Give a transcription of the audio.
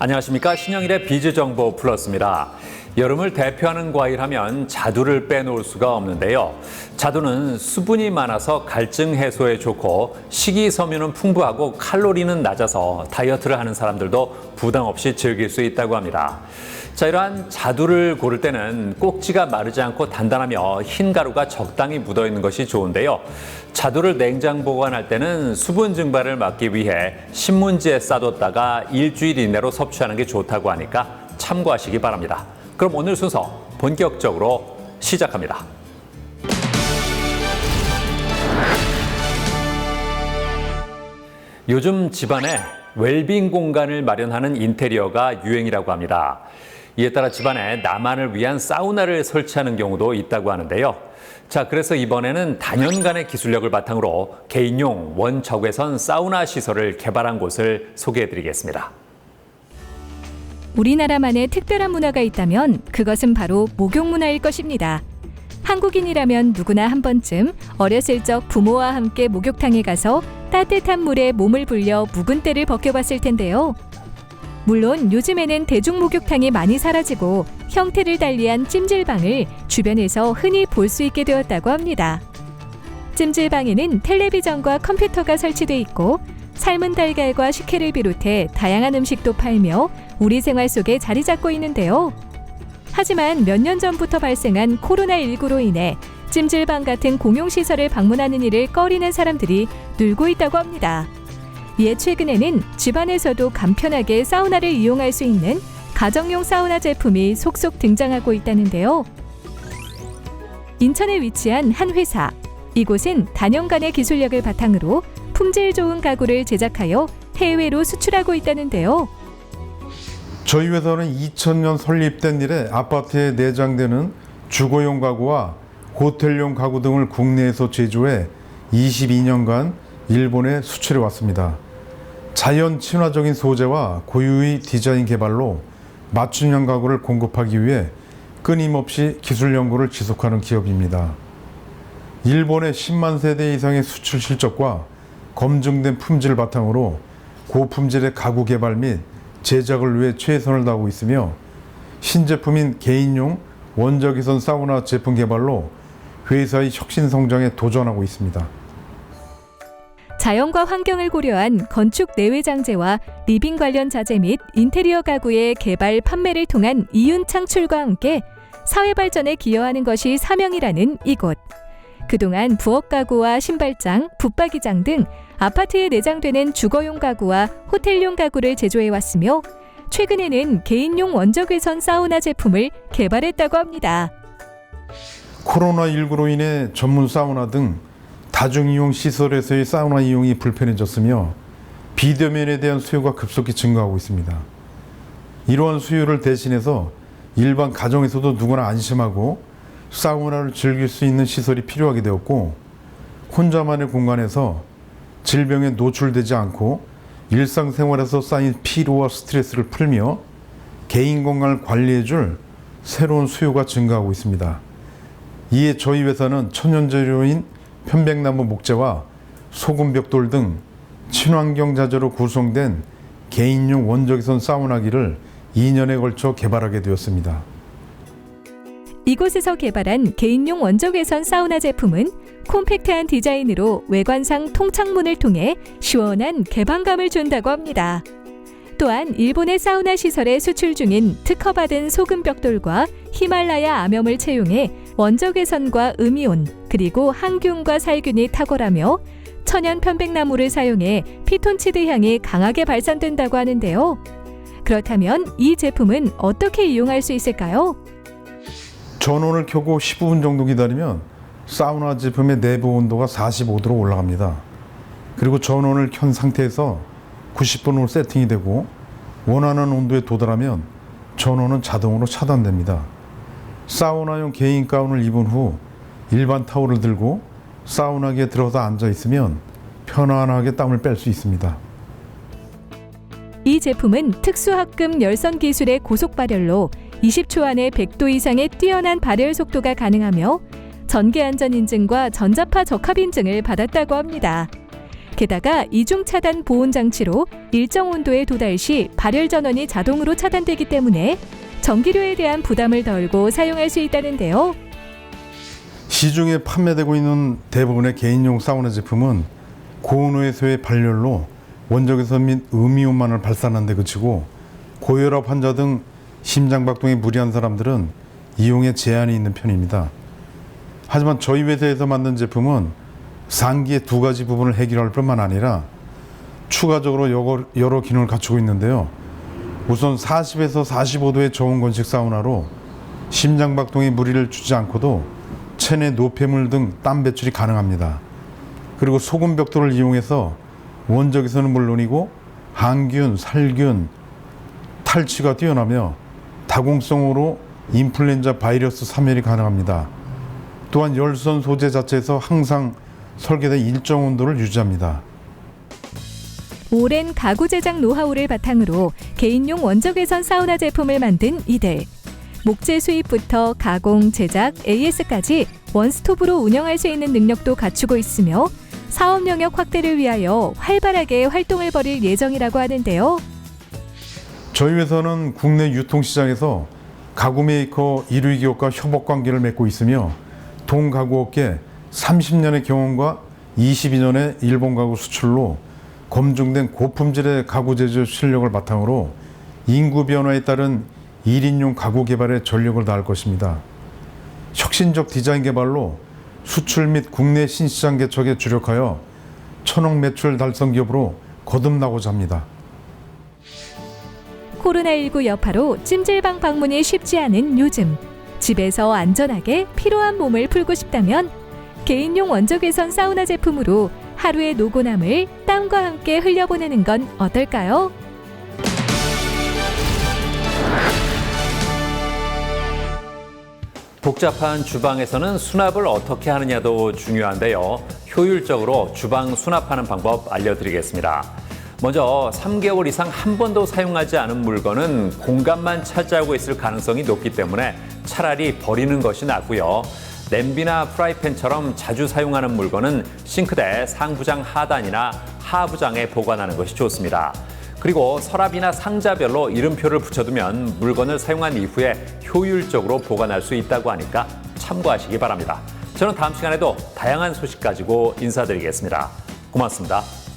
안녕하십니까 신영일의 비즈 정보 플러스입니다. 여름을 대표하는 과일 하면 자두를 빼놓을 수가 없는데요. 자두는 수분이 많아서 갈증 해소에 좋고 식이섬유는 풍부하고 칼로리는 낮아서 다이어트를 하는 사람들도 부담 없이 즐길 수 있다고 합니다. 자, 이러한 자두를 고를 때는 꼭지가 마르지 않고 단단하며 흰 가루가 적당히 묻어 있는 것이 좋은데요. 자두를 냉장 보관할 때는 수분 증발을 막기 위해 신문지에 싸뒀다가 일주일 이내로 섭 취하는 게 좋다고 하니까 참고하시기 바랍니다. 그럼 오늘 순서 본격적으로 시작합니다. 요즘 집안에 웰빙 공간을 마련하는 인테리어가 유행이라고 합니다. 이에 따라 집안에 나만을 위한 사우나를 설치하는 경우도 있다고 하는데요. 자, 그래서 이번에는 단연간의 기술력을 바탕으로 개인용 원적외선 사우나 시설을 개발한 곳을 소개해 드리겠습니다. 우리나라만의 특별한 문화가 있다면 그것은 바로 목욕 문화일 것입니다. 한국인이라면 누구나 한 번쯤 어렸을 적 부모와 함께 목욕탕에 가서 따뜻한 물에 몸을 불려 묵은 때를 벗겨봤을 텐데요. 물론 요즘에는 대중 목욕탕이 많이 사라지고 형태를 달리한 찜질방을 주변에서 흔히 볼 수 있게 되었다고 합니다. 찜질방에는 텔레비전과 컴퓨터가 설치돼 있고 삶은 달걀과 식혜를 비롯해 다양한 음식도 팔며 우리 생활 속에 자리 잡고 있는데요. 하지만 몇 년 전부터 발생한 코로나19로 인해 찜질방 같은 공용시설을 방문하는 일을 꺼리는 사람들이 늘고 있다고 합니다. 이에 최근에는 집안에서도 간편하게 사우나를 이용할 수 있는 가정용 사우나 제품이 속속 등장하고 있다는데요. 인천에 위치한 한 회사. 이곳은 단연간의 기술력을 바탕으로 품질 좋은 가구를 제작하여 해외로 수출하고 있다는데요. 저희 회사는 2000년 설립된 이래 아파트에 내장되는 주거용 가구와 호텔용 가구 등을 국내에서 제조해 22년간 일본에 수출해 왔습니다. 자연 친화적인 소재와 고유의 디자인 개발로 맞춤형 가구를 공급하기 위해 끊임없이 기술 연구를 지속하는 기업입니다. 일본의 10만 세대 이상의 수출 실적과 검증된 품질 바탕으로 고품질의 가구 개발 및 제작을 위해 최선을 다하고 있으며 신제품인 개인용 원적외선 사우나 제품 개발로 회사의 혁신 성장에 도전하고 있습니다. 자연과 환경을 고려한 건축 내외 장재와 리빙 관련 자재 및 인테리어 가구의 개발 판매를 통한 이윤 창출과 함께 사회 발전에 기여하는 것이 사명이라는 이곳. 그동안 부엌 가구와 신발장, 붙박이장 등 아파트에 내장되는 주거용 가구와 호텔용 가구를 제조해 왔으며 최근에는 개인용 원적외선 사우나 제품을 개발했다고 합니다. 코로나19로 인해 전문 사우나 등 다중이용 시설에서의 사우나 이용이 불편해졌으며 비대면에 대한 수요가 급속히 증가하고 있습니다. 이러한 수요를 대신해서 일반 가정에서도 누구나 안심하고 사우나를 즐길 수 있는 시설이 필요하게 되었고 혼자만의 공간에서 질병에 노출되지 않고 일상생활에서 쌓인 피로와 스트레스를 풀며 개인 건강을 관리해 줄 새로운 수요가 증가하고 있습니다. 이에 저희 회사는 천연재료인 편백나무 목재와 소금 벽돌 등 친환경 자재로 구성된 개인용 원적외선 사우나기를 2년에 걸쳐 개발하게 되었습니다. 이곳에서 개발한 개인용 원적외선 사우나 제품은 콤팩트한 디자인으로 외관상 통창문을 통해 시원한 개방감을 준다고 합니다. 또한 일본의 사우나 시설에 수출 중인 특허받은 소금 벽돌과 히말라야 암염을 채용해 원적외선과 음이온 그리고 항균과 살균이 탁월하며 천연 편백나무를 사용해 피톤치드 향이 강하게 발산된다고 하는데요. 그렇다면 이 제품은 어떻게 이용할 수 있을까요? 전원을 켜고 15분 정도 기다리면 사우나 제품의 내부 온도가 45도로 올라갑니다. 그리고 전원을 켠 상태에서 90분으로 세팅이 되고 원하는 온도에 도달하면 전원은 자동으로 차단됩니다. 사우나용 개인 가운을 입은 후 일반 타올을 들고 사우나기에 들어서 앉아 있으면 편안하게 땀을 뺄 수 있습니다. 이 제품은 특수합금 열선 기술의 고속 발열로 20초 안에 100도 이상의 뛰어난 발열 속도가 가능하며 전기 안전 인증과 전자파 적합 인증을 받았다고 합니다. 게다가 이중 차단 보온 장치로 일정 온도에 도달 시 발열 전원이 자동으로 차단되기 때문에 전기료에 대한 부담을 덜고 사용할 수 있다는데요. 시중에 판매되고 있는 대부분의 개인용 사우나 제품은 고온호에서의 발열로 원적외선 및 음이온만을 발산하는 데 그치고 고혈압 환자 등 심장박동에 무리한 사람들은 이용에 제한이 있는 편입니다. 하지만 저희 회사에서 만든 제품은 상기의 두 가지 부분을 해결할 뿐만 아니라 추가적으로 여러 기능을 갖추고 있는데요. 우선 40에서 45도의 저온 건식 사우나로 심장박동에 무리를 주지 않고도 체내 노폐물 등 땀 배출이 가능합니다. 그리고 소금 벽돌을 이용해서 원적에서는 물론이고 항균, 살균, 탈취가 뛰어나며 다공성으로 인플루엔자 바이러스 사멸이 가능합니다. 또한 열선 소재 자체에서 항상 설계된 일정 온도를 유지합니다. 오랜 가구 제작 노하우를 바탕으로 개인용 원적외선 사우나 제품을 만든 이들. 목재 수입부터 가공, 제작, AS까지 원스톱으로 운영할 수 있는 능력도 갖추고 있으며 사업 영역 확대를 위하여 활발하게 활동을 벌일 예정이라고 하는데요. 저희 회사는 국내 유통시장에서 가구 메이커 1위 기업과 협업 관계를 맺고 있으며 동가구 업계 30년의 경험과 22년의 일본 가구 수출로 검증된 고품질의 가구 제조 실력을 바탕으로 인구 변화에 따른 1인용 가구 개발에 전력을 다할 것입니다. 혁신적 디자인 개발로 수출 및 국내 신시장 개척에 주력하여 천억 매출 달성 기업으로 거듭나고자 합니다. 코로나19 여파로 찜질방 방문이 쉽지 않은 요즘 집에서 안전하게 피로한 몸을 풀고 싶다면 개인용 원적외선 사우나 제품으로 하루의 노곤함을 땀과 함께 흘려보내는 건 어떨까요? 복잡한 주방에서는 수납을 어떻게 하느냐도 중요한데요. 효율적으로 주방 수납하는 방법 알려드리겠습니다. 먼저 3개월 이상 한 번도 사용하지 않은 물건은 공간만 차지하고 있을 가능성이 높기 때문에 차라리 버리는 것이 낫고요. 냄비나 프라이팬처럼 자주 사용하는 물건은 싱크대 상부장 하단이나 하부장에 보관하는 것이 좋습니다. 그리고 서랍이나 상자별로 이름표를 붙여두면 물건을 사용한 이후에 효율적으로 보관할 수 있다고 하니까 참고하시기 바랍니다. 저는 다음 시간에도 다양한 소식 가지고 인사드리겠습니다. 고맙습니다.